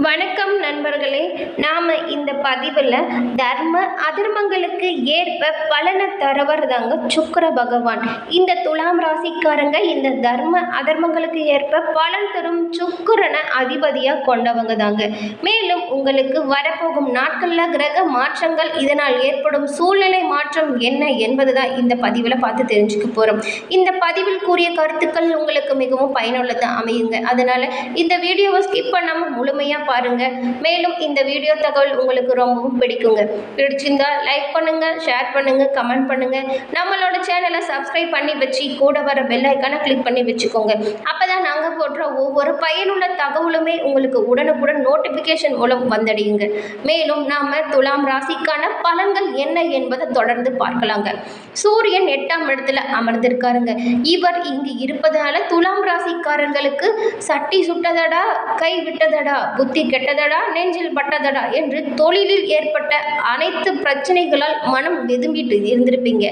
வணக்கம் நண்பர்களே நாம் இந்த பதிவில் தர்ம அதர்மங்களுக்கு ஏற்ப பலனை தரவர் தாங்க சுக்கர பகவான். இந்த துலாம் ராசிக்காரங்க இந்த தர்ம அதர்மங்களுக்கு ஏற்ப பலன் தரும் சுக்கிரனை அதிபதியாக கொண்டவங்க தாங்க. மேலும் உங்களுக்கு வரப்போகும் நாட்களில் கிரக மாற்றங்கள் இதனால் ஏற்படும் சூழ்நிலை மாற்றம் என்ன என்பது தான் இந்த பதிவில் பார்த்து தெரிஞ்சுக்க போகிறோம் இந்த பதிவில் கூறிய கருத்துக்கள் உங்களுக்கு மிகவும் பயனுள்ளதாக அமையுங்க. அதனால் இந்த வீடியோவை ஸ்கிப் பண்ணாமல் முழுமையாக பாருங்க. மேலும் இந்த வீடியோ தகவல் உங்களுக்கு ரொம்பவும் பிடிக்குங்க. பிடிச்சிருந்தா லைக் பண்ணுங்க ஷேர் பண்ணுங்க கமெண்ட் பண்ணுங்க. நம்மளோட சேனலை சப்ஸ்கிரைப் பண்ணி வச்சு கூட வர பெல்லைக்கான கிளிக் பண்ணி வச்சுக்கோங்க. அப்பதான் நாங்க போடுற ஒவ்வொரு பயனுள்ள தகவலுமே உங்களுக்கு உடனுக்குடன் நோட்டிபிகேஷன் மூலம் வந்தடையுங்க. மேலும் நாம துலாம் ராசிக்கான பலன்கள் என்ன என்பதை தொடர்ந்து பார்க்கலாங்க. சூரியன் எட்டாம் இடத்துல அமர்ந்திருக்காருங்க. இவர் இங்கு இருப்பதனால துலாம் ராசிக்காரர்களுக்கு சட்டி சுட்டதடா கை விட்டதடா புத்தி கெட்டதடா நெஞ்சில் பட்டதடா என்று தொழிலில் ஏற்பட்ட அனைத்து பிரச்சனைகளால் மனம் வெதும்பிட்டு இருந்திருப்பீங்க.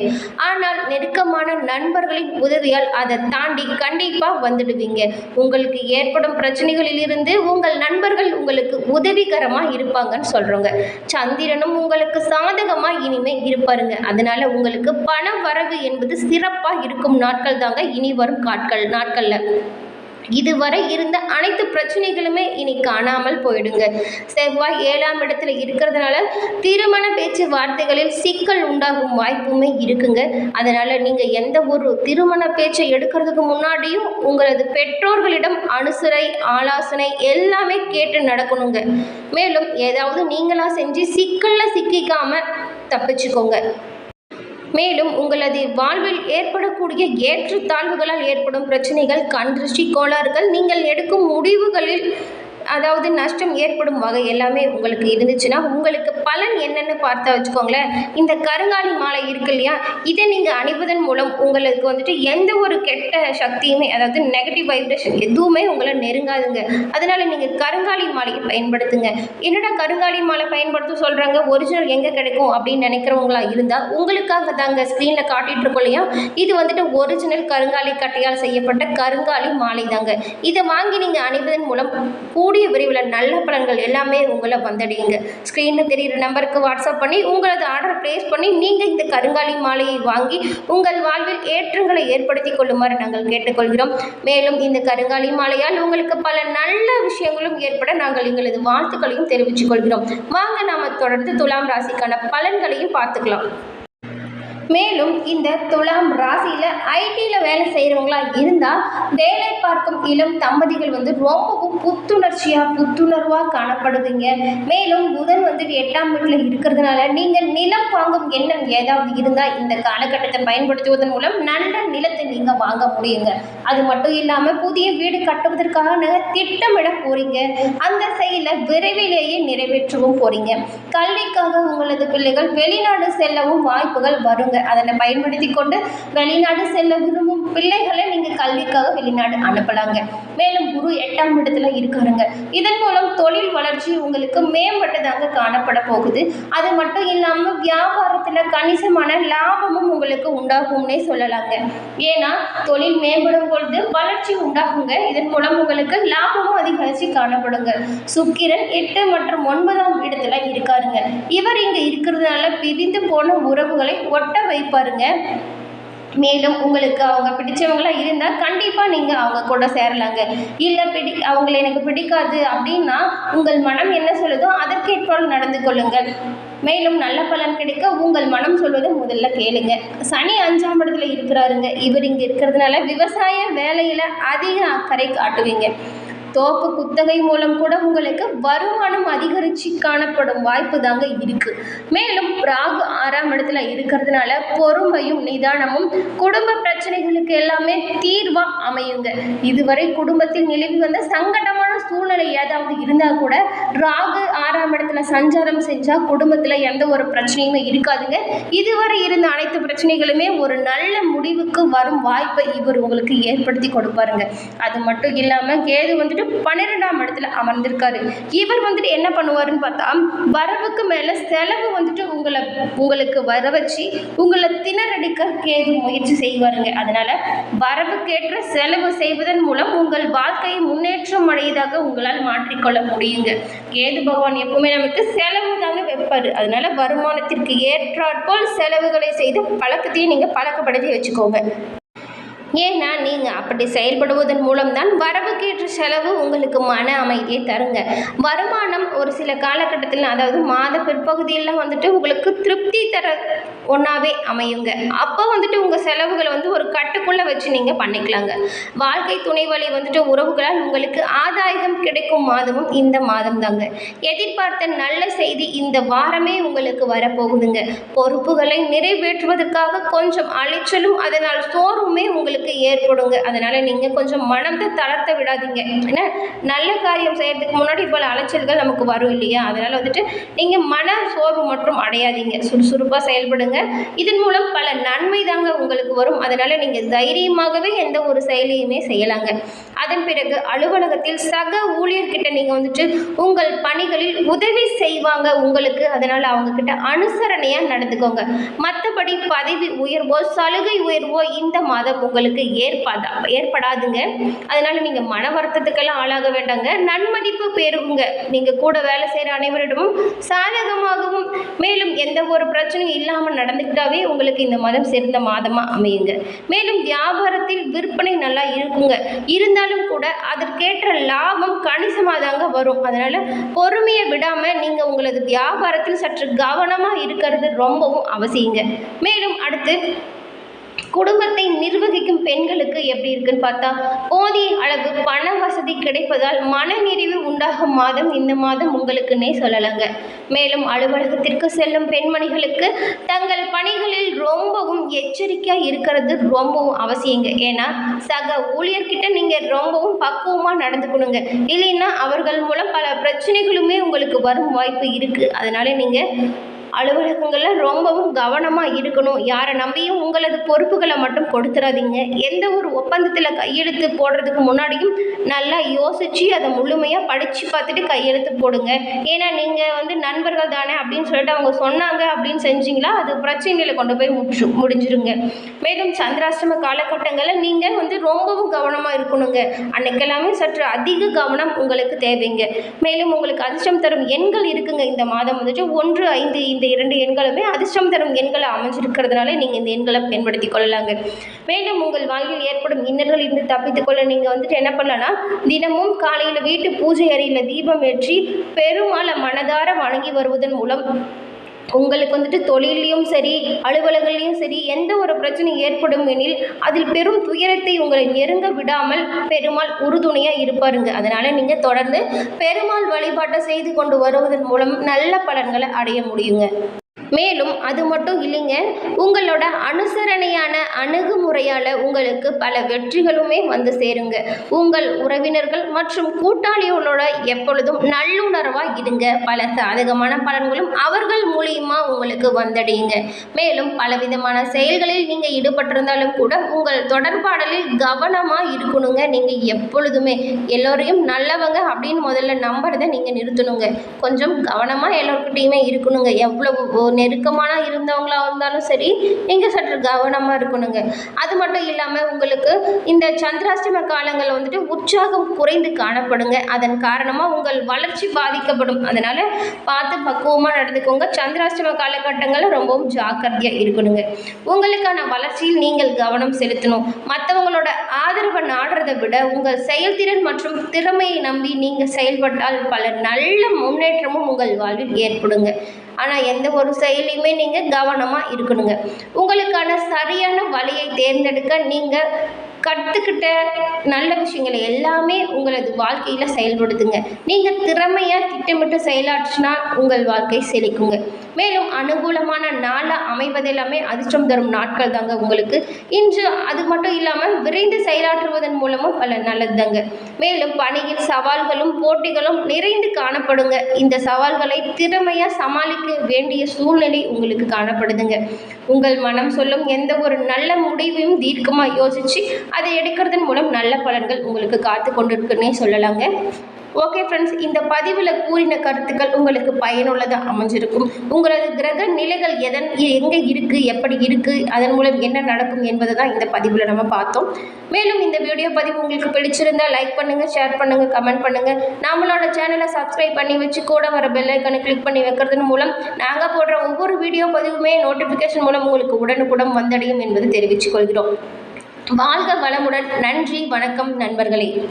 ஆனால் நெருக்கமான நண்பர்களின் உதவியால் அதை தாண்டி கண்டிப்பாக வந்துடுவீங்க. உங்களுக்கு ஏற்படும் பிரச்சனைகளில் இருந்து உங்கள் நண்பர்கள் உங்களுக்கு உதவிகரமாக இருப்பாங்கன்னு சொல்கிறோங்க சந்திரனும் உங்களுக்கு சாதகமாக இனிமே இருப்பாருங்க. அதனால உங்களுக்கு பண வரவு என்பது சிறப்பாக இருக்கும் நாட்கள் தாங்க இனி வரும் காட்கள் நாட்களில். இதுவரை இருந்த அனைத்து பிரச்சனைகளுமே இனி காணாமல் போயிடுங்க. செவ்வாய் ஏழாம் இடத்துல இருக்கிறதுனால திருமண பேச்சு வார்த்தைகளில் சிக்கல் உண்டாகும் வாய்ப்புமே இருக்குங்க. அதனால நீங்க எந்த ஒரு திருமண பேச்சை எடுக்கிறதுக்கு முன்னாடியும் உங்களது பெற்றோர்களிடம் அனுசரை ஆலோசனை எல்லாமே கேட்டு நடக்கணுங்க. மேலும் ஏதாவது நீங்களா செஞ்சு சிக்கல்ல சிக்கிக்காம தப்பிச்சுக்கோங்க. மேலும் உங்களது வாழ்வில் ஏற்படக்கூடிய ஏற்றத்தாழ்வுகளால் ஏற்படும் பிரச்சனைகள் கண் திருஷ்டி கோளாறுகள் நீங்கள் எடுக்கும் முடிவுகளில் அதாவது நஷ்டம் ஏற்படும் வகை எல்லாமே உங்களுக்கு இருந்துச்சுன்னா உங்களுக்கு பலன் என்னென்னு பார்த்தா வச்சுக்கோங்களேன். இந்த கருங்காலி மாலை இருக்கு இல்லையா? இதை நீங்கள் அணிவதன் மூலம் உங்களுக்கு வந்துட்டு எந்த ஒரு கெட்ட சக்தியுமே அதாவது நெகட்டிவ் வைப்ரேஷன் எதுவுமே உங்களை நெருங்காதுங்க. அதனால நீங்கள் கருங்காலி மாலையை பயன்படுத்துங்க. என்னடா கருங்காலி மாலை பயன்படுத்த சொல்கிறாங்க ஒரிஜினல் எங்கே கிடைக்கும் அப்படின்னு நினைக்கிறவங்களா இருந்தால் உங்களுக்காக தாங்க ஸ்க்ரீனில் காட்டிட்டு இருக்கோம் இல்லையா? இது வந்துட்டு ஒரிஜினல் கருங்காலி கட்டையால் செய்யப்பட்ட கருங்காலி மாலை தாங்க இதை வாங்கி நீங்கள் அணிவதன் மூலம் கூடிய விரைவில் நல்ல பலன்கள் எல்லாமே உங்களை வந்தடையுங்க. ஸ்க்ரீனில் தெரிகிற நம்பருக்கு வாட்ஸ்அப் பண்ணி உங்களது ஆர்டர் ப்ளேஸ் பண்ணி நீங்கள் இந்த கருங்காலி மாலையை வாங்கி உங்கள் வாழ்வில் ஏற்றங்களை ஏற்படுத்தி கொள்ளுமாறு நாங்கள் கேட்டுக்கொள்கிறோம். மேலும் இந்த கருங்காலி மாலையால் உங்களுக்கு பல நல்ல விஷயங்களும் ஏற்பட நாங்கள் எங்களது வாழ்த்துக்களையும் தெரிவித்துக் கொள்கிறோம். வாங்க நாம தொடர்ந்து துலாம் ராசிக்கான பலன்களையும் பார்த்துக்கலாம். மேலும் இந்த துலாம் ராசியில் ஐடியில் வேலை செய்கிறவங்களா இருந்தால் வேலை பார்க்கும் இளம் தம்பதிகள் வந்து ரொம்பவும் புத்துணர்ச்சியாக புத்துணர்வாக காணப்படுவீங்க மேலும் புதன் வந்துட்டு எட்டாம் வீட்டில் இருக்கிறதுனால நீங்கள் நிலம் வாங்கும் எண்ணம் ஏதாவது இருந்தால் இந்த காலகட்டத்தை பயன்படுத்துவதன் மூலம் நல்ல நிலத்தை நீங்கள் வாங்க முடியுங்க. அது மட்டும் இல்லாமல் புதிய வீடு கட்டுவதற்காக நீங்கள் திட்டமிட போறீங்க. அந்த செயலை விரைவிலேயே நிறைவேற்றவும் போறீங்க. கல்விக்காக உங்களது பிள்ளைகள் வெளிநாடு செல்லவும் வாய்ப்புகள் வருங்க. அதனை பயன்படுத்தி கொண்டு வெளிநாடு செல்ல விரும்பும் பிள்ளைகளை நீங்கள் கல்விக்காக வெளிநாடு அனுப்பலாங்க. மேலும் குரு எட்டாம் இடத்துல இருக்காருங்க. இதன் மூலம் தொழில் வளர்ச்சி உங்களுக்கு மேம்பட்டதாங்க காணப்பட போகுது. அது மட்டும் இல்லாமல் வியாபாரத்தில் கணிசமான லாபமும் உங்களுக்கு உண்டாகும்னே சொல்லலாங்க. ஏன்னா தொழில் மேம்படும் பொழுது வளர்ச்சி உண்டாகுங்க. இதன் மூலம் உங்களுக்கு லாபமும் அதிகரித்து காணப்படுங்க. சுக்கிரன் எட்டு மற்றும் ஒன்பதாம் இடத்துல இருக்காருங்க. இவர் இங்கே இருக்கிறதுனால பிரிந்து போன உறவுகளை ஒட்ட வைப்பாருங்க. மேலும் உங்களுக்கு அவங்க பிடிச்சவங்களா இருந்தால் கண்டிப்பாக நீங்கள் அவங்க கூட சேரலாங்க. இல்லை பிடி அவங்கள எனக்கு பிடிக்காது அப்படின்னா உங்கள் மனம் என்ன சொல்லுதோ அதற்கேற்றால் நடந்து கொள்ளுங்கள். மேலும் நல்ல பலன் கிடைக்க உங்கள் மனம் சொல்வதை முதல்ல கேளுங்க. சனி அஞ்சாம் இடத்துல இருக்கிறாருங்க. இவர் இங்கே இருக்கிறதுனால விவசாய வேலையில் அதிக அக்கறை காட்டுவீங்க. தோப்பு குத்தகை மூலம் கூட உங்களுக்கு வருமானம் அதிகரித்து காணப்படும் வாய்ப்பு தாங்க இருக்கு. மேலும் ராகு ஆறாம் இடத்துல இருக்கிறதுனால பொறுமையும் நிதானமும் குடும்ப பிரச்சனைகளுக்கு எல்லாமே தீர்வா அமையுங்க. இதுவரை குடும்பத்தில் நிலவி வந்த சங்கடமான சூழ்நிலை ஏதாவது இருந்தால் கூட ராகு ஆறாம் இடத்துல சஞ்சாரம் செஞ்சால் குடும்பத்தில் எந்த ஒரு பிரச்சனையுமே இருக்காதுங்க. இதுவரை இருந்த அனைத்து பிரச்சனைகளுமே ஒரு நல்ல முடிவுக்கு வரும் வாய்ப்பை இவர் உங்களுக்கு ஏற்படுத்தி கொடுப்பாருங்க. அது மட்டும் இல்லாமல் கேது வந்துட்டு பன்னிரெண்டாம் இடத்துல அமர்ந்திருக்காரு. இவர் வந்துட்டு என்ன பண்ணுவாருன்னு பார்த்தா வரவுக்கு மேலே செலவு வந்துட்டு உங்களை உங்களுக்கு வர வச்சு உங்களை திணறடிக்க கேது முயற்சி செய்வாருங்க. அதனால வரவுக்கேற்ற செலவு செய்வதன் மூலம் உங்கள் வாழ்க்கையை முன்னேற்றம் அடையதாக உங்களால் மாற்றிக்கொள்ள முடியுங்க. கேது பகவான் எப்பவுமே நமக்கு செலவு தாங்க வைப்பார். அதனால வருமானத்திற்கு ஏற்றாற்போல் செலவுகளை செய்து பழக்கத்தையும் நீங்கள் பழக்கப்படுத்தி வச்சுக்கோங்க. ஏன்னா நீங்கள் அப்படி செயல்படுவதன் மூலம்தான் வரவுக்கேற்ற செலவு உங்களுக்கு மன அமைதியை தருங்க. வருமானம் ஒரு சில காலகட்டத்தில் அதாவது மாத பிற்பகுதியெல்லாம் வந்துட்டு உங்களுக்கு திருப்தி தர ஒன்றாவே அமையுங்க. அப்போ வந்துட்டு உங்கள் செலவுகளை வந்து ஒரு கட்டுக்குள்ளே வச்சு நீங்கள் பண்ணிக்கலாங்க. வாழ்க்கை துணை வழி வந்துட்டு உறவுகளால் உங்களுக்கு ஆதாயம் கிடைக்கும் மாதமும் இந்த மாதம் தாங்க எதிர்பார்த்த நல்ல செய்தி இந்த வாரமே உங்களுக்கு வரப்போகுதுங்க. பொறுப்புகளை நிறைவேற்றுவதற்காக கொஞ்சம் அலைச்சலும் அதனால் சோர்வுமே உங்களுக்கு ஏற்படுங்க. அதனால் நீங்கள் கொஞ்சம் மனத்தை தளர்த்த விடாதீங்க. ஏன்னா நல்ல காரியம் செய்கிறதுக்கு முன்னாடி இப்போ அலைச்சல்கள் நமக்கு வரும் இல்லையா? அதனால் வந்துட்டு நீங்கள் மன சோர்வு மட்டும் அடையாதீங்க. சுறுசுறுப்பாக செயல்படுங்க. இதன் மூலம் பல நன்மை தாங்க உங்களுக்கு வரும். அதனால் நீங்கள் தைரியமாகவே எந்த ஒரு செயலையுமே செய்யலாங்க. அதன் பிறகு அலுவலகத்தில் சக ஊழியர்கிட்ட நீங்கள் வந்துட்டு உங்கள் பணிகளில் உதவி செய்வாங்க. உங்களுக்கு அதனால் அவங்கக்கிட்ட அனுசரணையாக நடந்துக்கோங்க. மற்றபடி பதவி உயர்வோ சலுகை உயர்வோ இந்த மாதம் உங்களுக்கு ஏற்படா ஏற்படாதுங்க. அதனால் நீங்கள் மன வருத்தத்துக்கெல்லாம் ஆளாக வேண்டாங்க. நன்மதிப்பு பெருகுங்க நீங்கள் கூட வேலை செய்கிற அனைவரிடமும் சாதகமாகவும் மேலும் எந்த ஒரு பிரச்சனையும் இல்லாமல் நடந்துக்கிட்டாவே உங்களுக்கு இந்த மாதம் சிறந்த மாதமாக அமையுங்க. மேலும் வியாபாரத்தில் விற்பனை நல்லா இருக்குங்க. இருந்தாலும் கூட அதற்கேற்ற லாபம் கணிசமாக தாங்க வரும். அதனால் பொறுமையை விடாமல் நீங்கள் உங்களது வியாபாரத்தில் சற்று கவனமாக இருக்கிறது ரொம்பவும் அவசியங்க. மேலும் அடுத்து குடும்பத்தை நிர்வகிக்கும் பெண்களுக்கு எப்படி இருக்குன்னு பார்த்தா போதிய அளவு வசதி கிடைப்பதால் மனநிறைவு உண்டாகும் மாதம் இந்த மாதம் உங்களுக்குன்னே சொல்லலாங்க. மேலும் அலுவலகத்திற்கு செல்லும் பெண்மணிகளுக்கு தங்கள் பணிகளில் ரொம்பவும் எச்சரிக்கையாக இருக்கிறது ரொம்பவும் அவசியங்க. ஏன்னா சக ஊழியர்கிட்ட நீங்கள் ரொம்பவும் பக்குவமாக நடந்துக்கணுங்க. இல்லைன்னா அவர்கள் மூலம் பல பிரச்சனைகளுமே உங்களுக்கு வரும் வாய்ப்பு இருக்குது அதனால் நீங்கள் அலுவலகங்களில் ரொம்பவும் கவனமாக இருக்கணும். யாரை நம்பியும் உங்களது பொறுப்புகளை மட்டும் கொடுத்துடாதீங்க எந்த ஒரு ஒப்பந்தத்தில் கையெழுத்து போடுறதுக்கு முன்னாடியும் நல்லா யோசித்து அதை முழுமையாக படித்து பார்த்துட்டு கையெழுத்து போடுங்க. ஏன்னா நீங்கள் வந்து நண்பர்கள் தானே அப்படின்னு சொல்லிட்டு அவங்க சொன்னாங்க அப்படின்னு செஞ்சீங்களா அது பிரச்சனைகளை கொண்டு போய் முடிச்சு முடிஞ்சிருங்க. மேலும் சந்திராஷ்டம காலகட்டங்களில் நீங்கள் வந்து ரொம்பவும் கவனமாக இருக்கணுங்க. அன்னைக்கெல்லாமே சற்று அதிக கவனம் உங்களுக்கு தேவைங்க. மேலும் உங்களுக்கு அதிர்ஷ்டம் தரும் எண்கள் இருக்குங்க. இந்த மாதம் வந்துட்டு ஒன்று ஐந்து இந்த இரண்டு எண்களுமே அதிர்ஷ்டம் தரும் எண்களை அமைஞ்சிருக்கிறதுனால நீங்கள் இந்த எண்களை பயன்படுத்தி கொள்ளலாங்க. மேலும் உங்கள் வாழ்வில் ஏற்படும் இன்னல்கள் இருந்து தப்பித்துக் கொள்ள நீங்கள் வந்துட்டு என்ன பண்ணலாம்னா தினமும் காலையில் வீட்டு பூஜை அறையில் தீபம் ஏற்றி பெருமாளை மனதார வணங்கி வருவதன் மூலம் உங்களுக்கு வந்துட்டு தொழிலையும் சரி அலுவலகங்களையும் சரி எந்த ஒரு பிரச்சனை ஏற்படும் எனில் அதில் பெரும் துயரத்தை உங்களை நெருங்க விடாமல் பெருமாள் உறுதுணையாக இருப்பாருங்க. அதனால் நீங்கள் தொடர்ந்து பெருமாள் வழிபாட்டை செய்து கொண்டு வருவதன் மூலம் நல்ல பலன்களை அடைய முடியுங்க. மேலும் அது மட்டும் இல்லைங்க உங்களோட அனுசரணையான அணுகுமுறையால் உங்களுக்கு பல வெற்றிகளுமே வந்து சேருங்க. உங்கள் உறவினர்கள் மற்றும் கூட்டாளிகளோட எப்பொழுதும் நல்லுணர்வாக இருங்க. பல சாதகமான பலன்களும் அவர்கள் மூலியமா உங்களுக்கு வந்தடையுங்க. மேலும் பலவிதமான செயல்களில் நீங்கள் ஈடுபட்டிருந்தாலும் கூட உங்கள் தொடர்பாடலில் கவனமாக இருக்கணுங்க. நீங்கள் எப்பொழுதுமே எல்லோரையும் நல்லவங்க அப்படின்னு முதல்ல நம்புறதை நீங்கள் நிறுத்தணுங்க. கொஞ்சம் கவனமாக எல்லோருக்கிட்டையுமே இருக்கணுங்க. எவ்வளவு நெருக்கமான இருந்தவங்களா இருந்தாலும் சரி நீங்கள் சற்று கவனமாக இருக்கணுங்க. அது மட்டும் இல்லாமல் உங்களுக்கு இந்த சந்திராஷ்டம காலங்களில் வந்துட்டு உற்சாகம் குறைந்து காணப்படுங்க. அதன் காரணமாக உங்கள் வளர்ச்சி பாதிக்கப்படும். அதனால் பார்த்து பக்குவமாக நடந்துக்கோங்க. சந்திராஷ்டம காலகட்டங்களில் ரொம்பவும் ஜாக்கிரதையாக இருக்கணுங்க. உங்களுக்கான வளர்ச்சியில் நீங்கள் கவனம் செலுத்தணும். மற்றவங்களோட ஆதரவை நாடுறதை விட உங்கள் செயல்திறன் மற்றும் திறமையை நம்பி நீங்கள் செயல்பட்டால் பல நல்ல முன்னேற்றமும் உங்கள் வாழ்வில் ஏற்படுங்க. ஆனால் எந்த ஒரு செயலையுமே நீங்கள் கவனமாக இருக்கணுங்க. உங்களுக்கான சரியான வழியை தேர்ந்தெடுக்க நீங்கள் கற்றுக்கிட்ட நல்ல விஷயங்களை எல்லாமே உங்களது வாழ்க்கையில் செயல்படுத்துங்க. நீங்கள் திறமையாக திட்டமிட்டு செயலாற்றினா உங்கள் வாழ்க்கை செழிக்குங்க. மேலும் அனுகூலமான நாளாக அமைவதெல்லாமே அதிர்ஷ்டம் தரும் நாட்கள் தாங்க உங்களுக்கு. இன்று அது மட்டும் இல்லாமல் விரைந்து செயலாற்றுவதன் மூலமும் பல நல்லது தாங்க மேலும் பணியில் சவால்களும் போட்டிகளும் நிறைந்து காணப்படுங்க. இந்த சவால்களை திறமையாக சமாளிக்க வேண்டிய சூழ்நிலை உங்களுக்கு காணப்படுதுங்க. உங்கள் மனம் சொல்லும் எந்த ஒரு நல்ல முடிவையும் தீர்க்கமாக யோசித்து அதை எடுக்கிறதன் மூலம் நல்ல பலன்கள் உங்களுக்கு காத்து கொண்டிருக்குன்னே சொல்லலாங்க. ஓகே ஃப்ரெண்ட்ஸ் இந்த பதிவில் கூறின கருத்துக்கள் உங்களுக்கு பயனுள்ளதாக அமைஞ்சிருக்கும். உங்களது கிரக நிலைகள் எதன் எங்கே இருக்குது எப்படி இருக்குது அதன் மூலம் என்ன நடக்கும் என்பதை தான் இந்த பதிவில் நம்ம பார்த்தோம். மேலும் இந்த வீடியோ பதிவு உங்களுக்கு பிடிச்சிருந்தா லைக் பண்ணுங்கள் ஷேர் பண்ணுங்கள் கமெண்ட் பண்ணுங்கள் நம்மளோட சேனலை சப்ஸ்கிரைப் பண்ணி வச்சு கூட வர பெல்லைக்கனை கிளிக் பண்ணி வைக்கிறதன் மூலம் நாங்கள் போடுற ஒவ்வொரு வீடியோ பதிவுமே நோட்டிஃபிகேஷன் மூலம் உங்களுக்கு உடனுக்குடன் வந்தடையும் என்பது தெரிவித்துக் கொள்கிறோம். வாழ்க வளமுடன். நன்றி வணக்கம் நண்பர்களே.